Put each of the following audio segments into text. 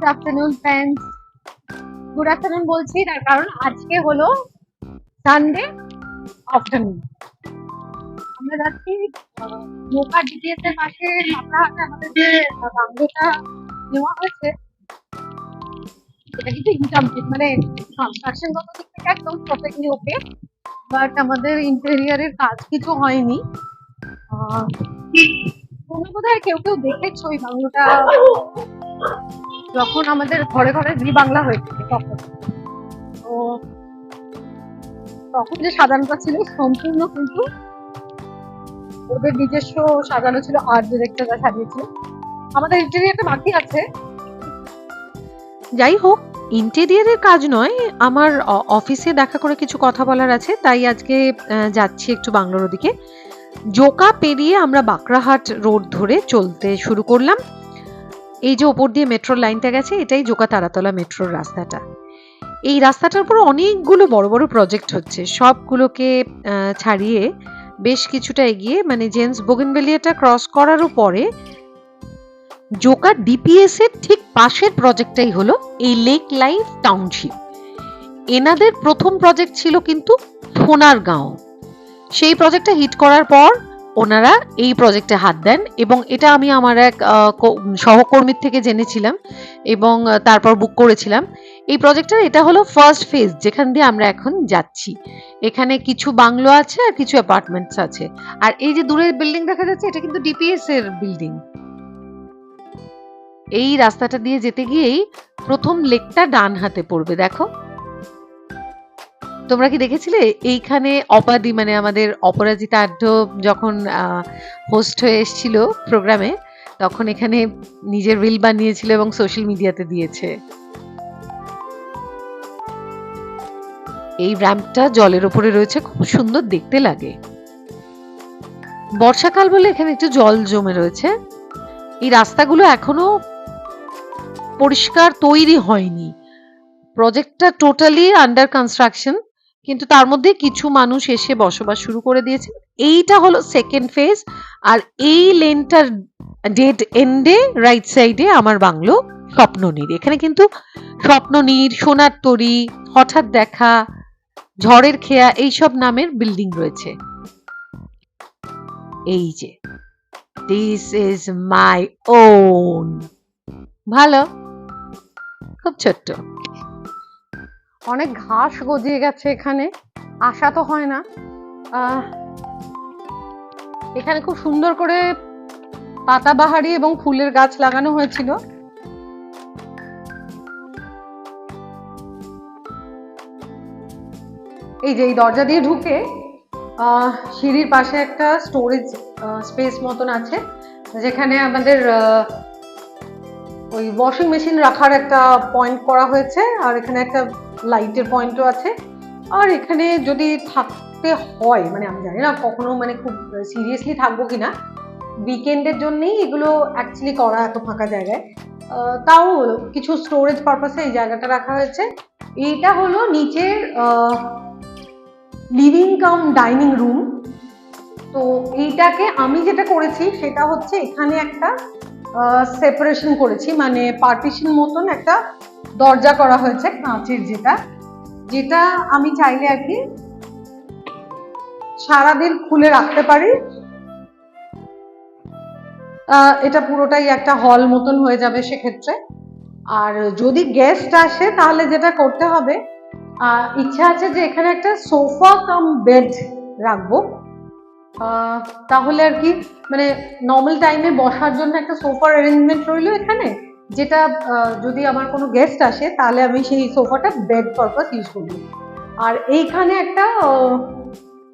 Good afternoon friends good afternoon বলছি, তার কারণ আজকে হলো সানডে আফটারনুন আমরা যাচ্ছি মোকা ডিটিএস এর পাশে মাথাহাটে আমাদের যে বাংলোটা নেওয়া হয়েছে, সেটা কিন্তু ইনকমপ্লিট মানে কনস্ট্রাকশন গত দিক থেকে একদম পারফেক্টলি ওকে বাট আমাদের ইন্টেরিয়ারের কাজ কিছু হয়নি। তোমরা বোধহয় কেউ কেউ দেখেছ ওই বাংলোটা? যখন আমাদের ঘরে ঘরে জি বাংলা হয়েছিল তখন। তো তখন যে সাজানোটা ছিল সম্পূর্ণ কিন্তু ওদের নিজস্ব সাজানো ছিল আর্ট ডিরেক্টররা সাজিয়েছিল। আমাদের ইন্টেরিয়ারটা বাকি আছে। যাই হোক ইন্টেরিয়ারের কাজ নয়, আমার অফিসে দেখা করে কিছু কথা বলার আছে, তাই আজকে যাচ্ছি একটু বাংলোর ওদিকে। জোকা পেরিয়ে আমরা বাঁকড়াহাট রোড ধরে চলতে শুরু করলাম। এই যে ওপর দিয়ে মেট্রোর লাইনটা গেছে, এটাই জোকা তারাতলা মেট্রোর রাস্তাটা। এই রাস্তাটার উপর অনেকগুলো বড় বড় প্রজেক্ট হচ্ছে। সবগুলোকে ছাড়িয়ে বেশ কিছুটা এগিয়ে মানে জেন্টস বোগেনভেলিয়াটা ক্রস করারও পরে জোকা ডিপিএস এর ঠিক পাশের প্রজেক্টটাই হলো এই লেক লাইফ টাউনশিপ এনাদের প্রথম প্রজেক্ট ছিল কিন্তু সোনারগাঁও। সেই প্রজেক্টটা হিট করার পর ওনারা এই প্রজেক্টে হাত দেন এবং এটা আমি আমার এক সহকর্মীর থেকে জেনেছিলাম এবং তারপর বুক করেছিলাম। এই প্রজেক্টটার এটা হলো ফার্স্ট ফেজ যেখান দিয়ে আমরা এখন যাচ্ছি। এখানে কিছু বাংলো আছে আর কিছু অ্যাপার্টমেন্টস আছে। আর এই যে দূরের বিল্ডিং দেখা যাচ্ছে, এটা কিন্তু ডিপিএস এর বিল্ডিং এই রাস্তাটা দিয়ে যেতে গিয়েই প্রথম লেকটা ডান হাতে পড়বে, দেখো। তোমরা কি দেখেছিলে? এইখানে অপাদি মানে আমাদের অপরাজিতা আড্ড যখন হোস্ট হয়ে এসেছিল প্রোগ্রামে তখন এখানে নিজের রিল বানিয়েছিল এবং সোশ্যাল মিডিয়াতে দিয়েছে। এই র্যাম্পটা জলের ওপরে রয়েছে, খুব সুন্দর দেখতে লাগে। বর্ষাকাল বলে এখানে একটু জল জমে রয়েছে। এই রাস্তাগুলো এখনও পরিষ্কার তৈরি হয়নি। প্রজেক্টটা টোটালি আন্ডার কনস্ট্রাকশন কিন্তু তার মধ্যে কিছু মানুষ এসে বসবাস শুরু করে দিয়েছে। এইটা হলো সেকেন্ড ফেজ আর এই লেনটার ডেড এন্ডে রাইট সাইডে আমার বাংলো স্বপ্ননীর। এখানে কিন্তু স্বপ্ননীর, সোনার তরী, হঠাৎ দেখা, ঝড়ের খেয়া, এইসব নামের বিল্ডিং রয়েছে। এই যে দিস ইজ মাই ওন ভালো? খুব ছোট্ট। অনেক ঘাস গজিয়ে গেছে এখানে। আসা তো হয় না। এখানে খুব সুন্দর করে পাতাবাহারি এবং ফুলের গাছ লাগানো হয়েছিল। এই যে এই দরজা দিয়ে ঢুকে সিঁড়ির পাশে একটা স্টোরেজ স্পেস মতন আছে, যেখানে আমাদের ওই ওয়াশিং মেশিন রাখার একটা পয়েন্ট করা হয়েছে, আর এখানে একটা লাইটের পয়েন্টও আছে। আর এখানে যদি থাকতে হয় মানে আমি জানি না কখনো মানে খুব সিরিয়াসলি থাকব কি না উইকেন্ডের জন্যেই এগুলো অ্যাকচুয়ালি করা এত ফাঁকা জায়গায়। তাও কিছু স্টোরেজ পারপাসে এই জায়গাটা রাখা হয়েছে। এইটা হলো নিচের লিভিং কাম ডাইনিং রুম তো এইটাকে আমি যেটা করেছি, সেটা হচ্ছে এখানে একটা সেপারেশন করেছি। মানে পার্টিশন মতন একটা দরজা করা হয়েছে কাঁচের যেটা। যেটা আমি চাইলে আর কি সারাদিন খুলে রাখতে পারি। এটা পুরোটাই একটা হল মতন হয়ে যাবে সেক্ষেত্রে। আর যদি গেস্ট আসে তাহলে যেটা করতে হবে ইচ্ছা আছে যে এখানে একটা সোফা কাম বেড রাখব। তাহলে আর কি মানে নর্মাল টাইমে বসার জন্য একটা সোফার অ্যারেঞ্জমেন্ট রইল এখানে, যেটা যদি আমার কোনো গেস্ট আসে, তাহলে আমি সেই সোফাটা বেড পারপাস ইউজ করব। আর এইখানে একটা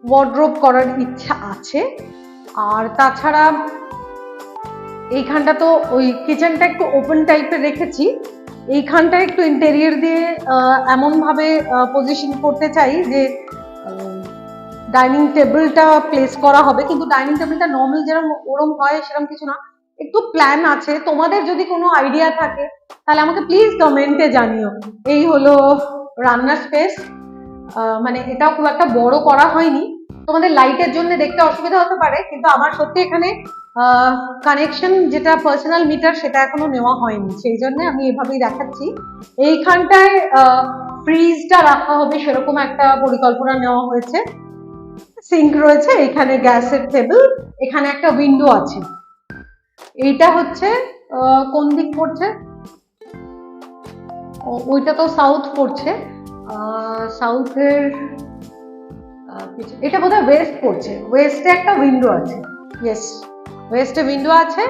ওয়ার্ড্রোব করার ইচ্ছা আছে। আর তাছাড়া, এইখানটা তো ওই কিচেনটা একটু ওপেন টাইপের রেখেছি। এইখানটা একটু ইন্টেরিয়র দিয়ে এমনভাবে পজিশন করতে চাই যে ডাইনিং টেবিলটা প্লেস করা হবে, কিন্তু ডাইনিং টেবিলটা নর্মাল যেরকম ওরম হয় সেরকম কিছু না। একটু প্ল্যান আছে, তোমাদের যদি কোনো আইডিয়া থাকে, তাহলে আমাকে প্লিজ কমেন্টে জানিও। এই হলো রান্নার স্পেস মানে এটাও খুব একটা বড় করা হয়নি। তোমাদের লাইটের জন্য দেখতে অসুবিধা হতে পারে, কিন্তু আমার সত্যি এখানে কানেকশন যেটা পার্সোনাল মিটার সেটা এখনও নেওয়া হয়নি। সেই জন্য আমি এভাবেই দেখাচ্ছি। এইখানটায় ফ্রিজটা রাখা হবে সেরকম একটা পরিকল্পনা নেওয়া হয়েছে। সিঙ্ক রয়েছে, এখানে গ্যাসের টেবিল, এখানে একটা উইন্ডো আছে। এইটা হচ্ছে কোন দিক পড়ছে? ওইটা তো সাউথ পড়ছে। সাউথের এটা বোধহয় ওয়েস্ট পড়ছে। ওয়েস্টে একটা উইন্ডো আছে। ইয়েস ওয়েস্টে উইন্ডো আছে।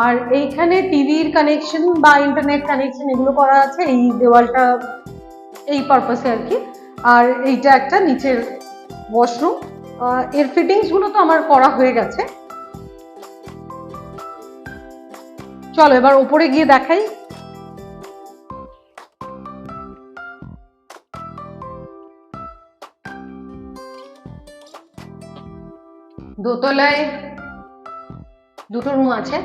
আর এইখানে টিভির কানেকশন বা ইন্টারনেট কানেকশন এগুলো করা আছে, এই দেওয়ালটা, এই পারপাসে আর কি। আর এইটা একটা নিচের ওয়াশরুম এর ফিটিংসগুলো তো আমার করা হয়ে গেছে। চলো, এবার উপরে গিয়ে দেখাই। দোতলায় দুটো রুম আছে।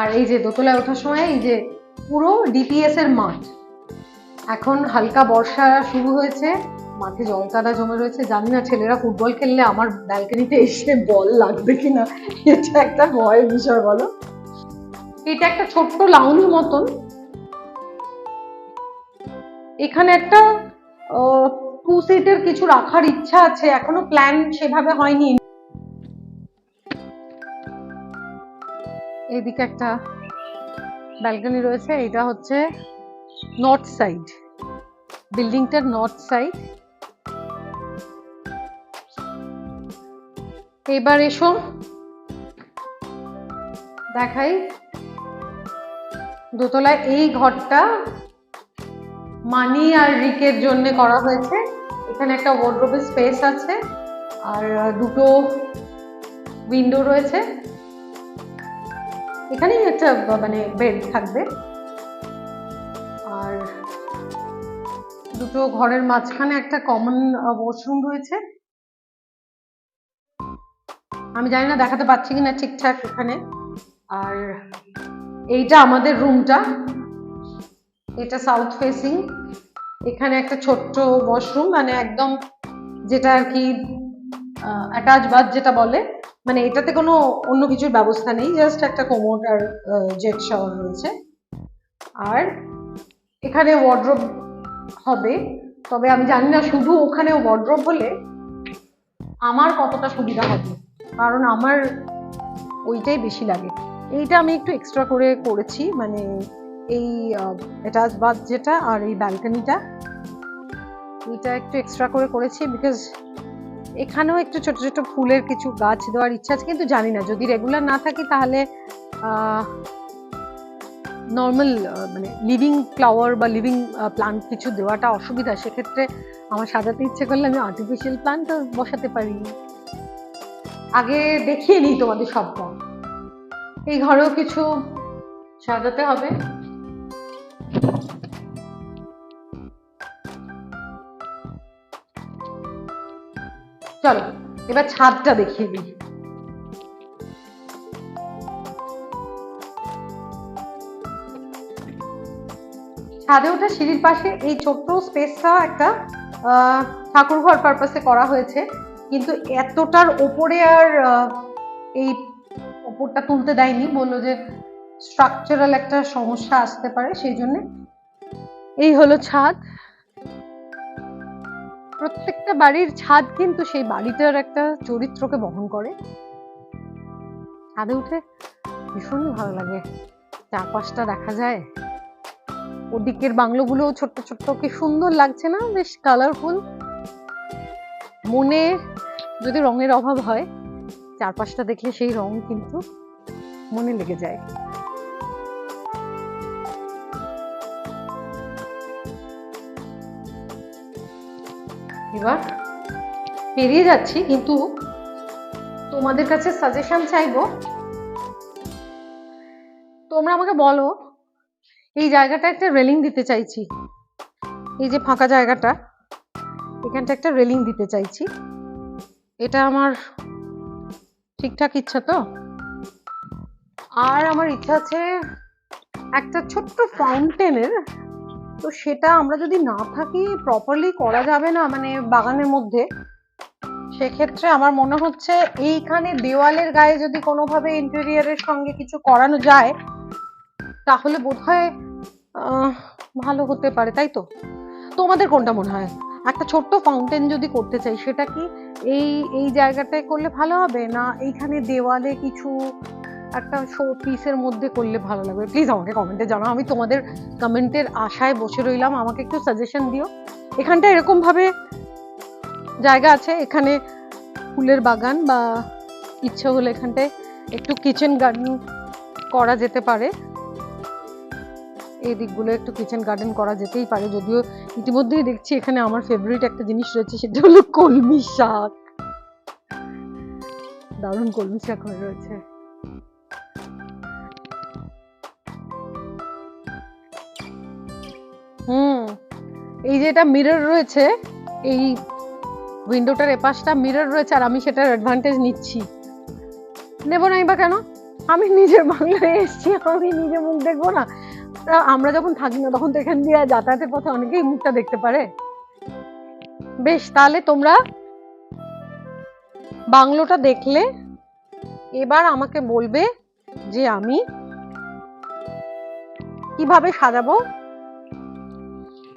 আর এই যে দোতলায় ওঠার সময় এই যে পুরো ডিপিএস এর মাঠ। এখন হালকা বর্ষা শুরু হয়েছে। মাঠে জল কাদা জমে রয়েছে, জানি না ছেলেরা ফুটবল খেললে আমার ব্যালকনিতে এসে বল লাগবে কিনা, এটা একটা ভয়ের বিষয় বলো। এটা একটা ছোট্ট লাউঞ্জ মতন। এখানে একটা টু সিটের কিছু রাখার ইচ্ছা আছে, এখনও প্ল্যান সেভাবে হয়নি। এদিকে একটা ব্যালকনি রয়েছে, এটা হচ্ছে নর্থ সাইড বিল্ডিংটার নর্থ সাইড এবার এসো। দেখাই। দোতলায় এই ঘরটা মানি আর রিকের জন্য করা হয়েছে। এখানে একটা ওয়ার্ড্রোবের স্পেস আছে আর দুটো উইন্ডো রয়েছে। এখানেই একটা মানে বেড থাকবে। আর দুটো ঘরের মাঝখানে একটা কমন ওয়াশরুম রয়েছে। আমি জানি না দেখাতে পাচ্ছি কিনা ঠিকঠাক এখানে। আর এইটা আমাদের রুমটা। এটা সাউথ ফেসিং এখানে একটা ছোট্ট ওয়াশরুম মানে একদম যেটা আর কি অ্যাটাচ বাথ যেটা বলে। মানে এটাতে কোনো অন্য কিছুর ব্যবস্থা নেই জাস্ট একটা কোমোড আর জেট শাওয়ার রয়েছে। আর এখানে ওয়ার্ড্রোব হবে। তবে আমি জানি না শুধু ওখানে ওয়ার্ড্রোব হলে আমার কতটা সুবিধা হবে। কারণ আমার ওইটাই বেশি লাগে। এইটা আমি একটু এক্সট্রা করে করেছি মানে এই অ্যাটাচ বাথ যেটা আর এই ব্যালকনিটা এটা একটু এক্সট্রা করে করেছি বিকজ এখানেও একটু ছোট ছোট ফুলের কিছু গাছ দেওয়ার ইচ্ছা আছে, কিন্তু জানি না, যদি রেগুলার না থাকি তাহলে নর্মাল মানে লিভিং ফ্লাওয়ার বা লিভিং প্লান্ট কিছু দেওয়াটা অসুবিধা। সেক্ষেত্রে আমার সাজাতে ইচ্ছে করলে আমি আর্টিফিশিয়াল প্লান্টও বসাতে পারি। আগে দেখিয়ে নিই তোমাদের সবটা এই ঘরেও কিছু সাজাতে হবে? চলো, এবার ছাদটা দেখিয়ে দিই। ছাদে ওঠা সিঁড়ির পাশে এই ছোট্ট স্পেসটা একটা ঠাকুর ঘর পারপাসে করা হয়েছে। কিন্তু এতটার ওপরে আর এই ওপরটা তুলতে দেয়নি। বলল যে স্ট্রাকচারাল একটা সমস্যা আসতে পারে, সেই জন্য এই হলো ছাদ। প্রত্যেকটা বাড়ির ছাদ কিন্তু সেই বাড়িটার একটা চরিত্রকে বহন করে। ছাদে উঠে ভীষণই ভালো লাগে। চারপাশটা দেখা যায়। ওদিকের বাংলোগুলো ছোট্ট ছোট্ট। কি সুন্দর লাগছে না? বেশ কালারফুল মনে যদি রঙের অভাব হয়, চারপাশটা দেখলে সেই রং কিন্তু মনে লেগে যায়। এবার পেরিয়ে যাচ্ছি, কিন্তু তোমাদের কাছে সাজেশন চাইব। তোমরা আমাকে বলো, এই জায়গাটা একটা রেলিং দিতে চাইছি। এই যে ফাঁকা জায়গাটা, এখানটা একটা রেলিং দিতে চাইছি। এটা আমার ঠিকঠাক ইচ্ছা তো? আর আমার ইচ্ছা আছে একটা ছোট্ট ফাউন্টেনের তো সেটা আমরা যদি না থাকি প্রপারলি করা যাবে না মানে বাগানের মধ্যে সেক্ষেত্রে আমার মনে হচ্ছে এইখানে দেওয়ালের গায়ে যদি কোনোভাবে ইন্টেরিয়ারের সঙ্গে কিছু করানো যায় তাহলে বোধহয় আহ, ভালো হতে পারে তাই তো? তোমাদের কোনটা মনে হয়? একটা ছোট্ট ফাউন্টেন যদি করতে চাই, সেটা কি এই এই জায়গাটায় করলে ভালো হবে? না এইখানে দেওয়ালে কিছু একটা শো পিসের মধ্যে করলে ভালো লাগবে? প্লিজ আমাকে কমেন্টে জানাও। আমি তোমাদের কমেন্টের আশায় বসে রইলাম। আমাকে একটু সাজেশন দিও। এখানটা এরকমভাবে জায়গা আছে। এখানে ফুলের বাগান বা ইচ্ছে হলে এখানটায় একটু কিচেন গার্ডেন করা যেতে পারে। এই দিকগুলো একটু কিচেন গার্ডেন করা যেতেই পারে, যদিও ইতিমধ্যেই দেখছি এখানে আমার ফেভারিট একটা জিনিস রয়েছে, সেটা হলো কলমি শাক। দারুণ কলমি শাক হয়ে রয়েছে। হুম, এই যে এটা মিরর রয়েছে, এই উইন্ডোটার এপাশটা মিরর রয়েছে, আর আমি সেটার অ্যাডভান্টেজ নিচ্ছি। নেব নাই বা কেন? আমি নিজের বাংলায় এসেছি, আমি নিজে মুখ দেখব না। তা আমরা যখন থাকি না, তখন তো এখান দিয়ে যাতায়াতের পথে অনেকেই মুখটা দেখতে পারে। বেশ, তাহলে তোমরা বাংলোটা দেখলে, এবার আমাকে বলবে যে আমি কীভাবে সাজাবো।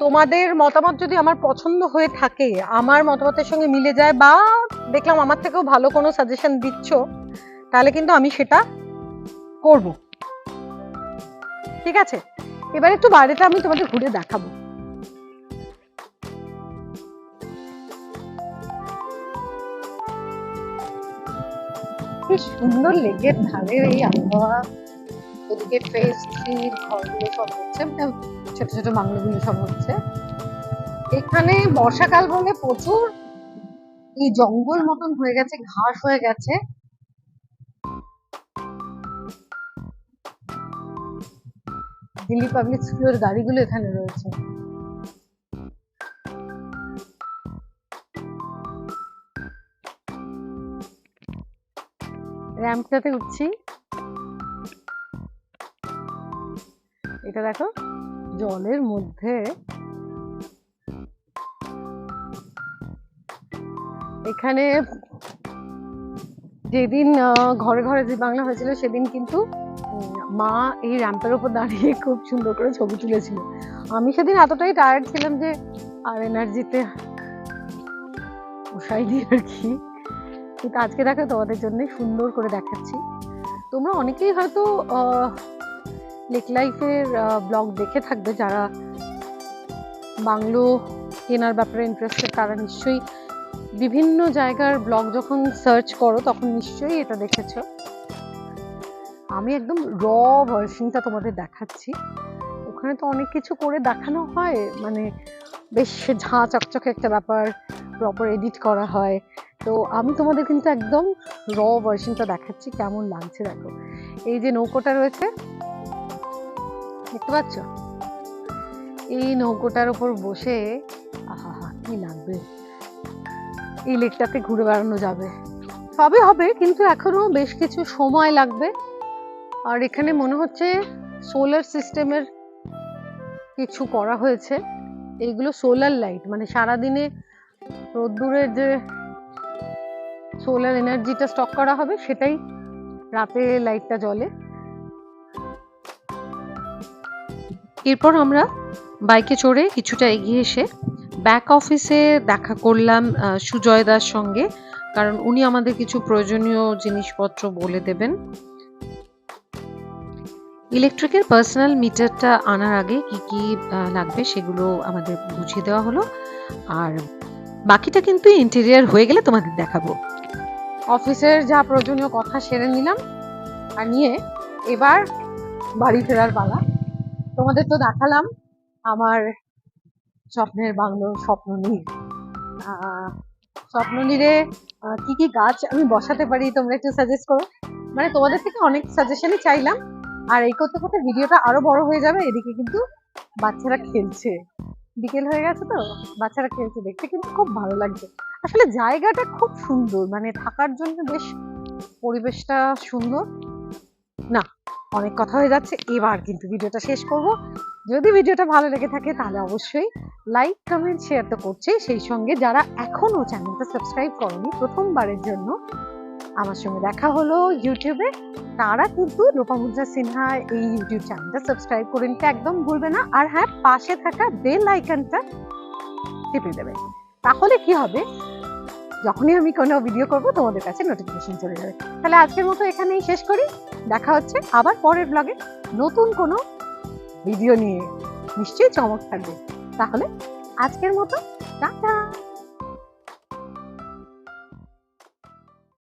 তোমাদের মতামত যদি আমার পছন্দ হয়ে থাকে, আমার মতামতের সঙ্গে মিলে যায় বা দেখলাম আমার থেকেও ভালো কোনো সাজেশন দিচ্ছ, তাহলে কিন্তু আমি সেটা করব। ঠিক আছে? এবার একটু বাইরেটা আমি তোমাদের ঘুরে দেখাবো। কি সুন্দর লেকের ধারে এই আবহাওয়া ওদিকে সব হচ্ছে মানে ছোট ছোট বাংলোগুলো সব হচ্ছে। এখানে বর্ষাকাল বলে প্রচুর এই জঙ্গল মতন হয়ে গেছে, ঘাস হয়ে গেছে। দিল্লি পাবলিক স্কুলের গাড়িগুলো এখানে রয়েছে। র্যাম্পটাতে উঠছি। এটা দেখো, জলের মধ্যে। এখানে যেদিন ঘরে ঘরে যে বাংলা হয়েছিল, সেদিন কিন্তু মা এই র্যাম্পের উপর দাঁড়িয়ে খুব সুন্দর করে ছবি তুলেছিল। আমি সেদিন এতটাই টায়ার্ড ছিলাম যে আর এনার্জিতে দিই আর কি। কিন্তু আজকে দেখো তোমাদের জন্য সুন্দর করে দেখাচ্ছি। তোমরা অনেকেই হয়তো লেক লাইফের ব্লগ দেখে থাকবে যারা বাংলো কেনার ব্যাপারে ইন্টারেস্টেড তারা নিশ্চয়ই বিভিন্ন জায়গার ব্লগ যখন সার্চ করো তখন নিশ্চয়ই এটা দেখেছ। আমি একদম র ভার্সনটা তোমাদের দেখাচ্ছি। ওখানে তো অনেক কিছু করে দেখানো হয় মানে বেশ ঝাঁ চকচকে একটা ব্যাপার প্রপার এডিট করা হয়। তো আমি তোমাদের কিন্তু একদম র ভার্সনটা দেখাচ্ছি, কেমন লাগছে দেখো। এই যে নৌকোটা রয়েছে, দেখতে পাচ্ছ? এই নৌকোটার ওপর বসে আহা হা কি লাগবে? এই লেকটাতে ঘুরে বেড়ানো যাবে। সবই হবে, কিন্তু এখনও বেশ কিছু সময় লাগবে। আর এখানে মনে হচ্ছে সোলার সিস্টেমের কিছু করা হয়েছে। এইগুলো সোলার লাইট মানে সারাদিনে রোদ্দুরের যে সোলার এনার্জিটা স্টক করা হবে, সেটাই রাতে লাইটটা জ্বলে। এরপর আমরা বাইকে চড়ে কিছুটা এগিয়ে এসে ব্যাক অফিসে দেখা করলাম সুজয় দার সঙ্গে, কারণ উনি আমাদের কিছু প্রয়োজনীয় জিনিসপত্র বলে দেবেন। ইলেকট্রিকের পার্সোনাল মিটারটা আনার আগে কি কি লাগবে সেগুলো আমাদের বুঝিয়ে দেওয়া হলো। আর বাকিটা কিন্তু ইন্টেরিয়ার হয়ে গেলে তোমাদের দেখাবো। অফিসের যা প্রয়োজনীয় কথা সেরে নিলাম। আর নিয়ে এবার বাড়ি ফেরার পালা। তোমাদের তো দেখালাম আমার স্বপ্নের বাংলো স্বপ্ন নীর স্বপ্ন আহ, কি কি গাছ আমি বসাতে পারি তোমরা একটু সাজেস্ট করো। মানে তোমাদের থেকে অনেক সাজেশনই চাইলাম। আর এই করতে করতে ভিডিওটা আরও বড় হয়ে যাবে, এদিকে কিন্তু বাচ্চারা খেলছে। বিকেল হয়ে গেছে তো, বাচ্চারা খেলছে, দেখতে কিন্তু খুব ভালো লাগছে। আসলে জায়গাটা খুব সুন্দর মানে থাকার জন্য বেশ পরিবেশটা সুন্দর। না, অনেক কথা হয়ে যাচ্ছে, এবার কিন্তু ভিডিওটা শেষ করব। যদি ভিডিওটা ভালো লেগে থাকে তাহলে অবশ্যই লাইক, কমেন্ট, শেয়ার তো করছেই। সেই সঙ্গে যারা এখনও চ্যানেলটা সাবস্ক্রাইব করনি প্রথমবারের জন্য, আমার সঙ্গে দেখা হলো ইউটিউবে। তারা কিন্তু লোপামুদ্রা সিনহা এই ইউটিউব চ্যানেলটা সাবস্ক্রাইব করে নিতে একদম ভুলবে না। আর হ্যাঁ পাশে থাকা বেল আইকনটা টিপে দেবে। তাহলে কি হবে? যখনই আমি কোনো ভিডিও করব, তোমাদের কাছে নোটিফিকেশন চলে যাবে। তাহলে আজকের মতো এখানেই শেষ করি। দেখা হচ্ছে আবার পরের ব্লগে নতুন কোনো ভিডিও নিয়ে। নিশ্চয়ই চমক থাকবে। তাহলে আজকের মতো, টাটা!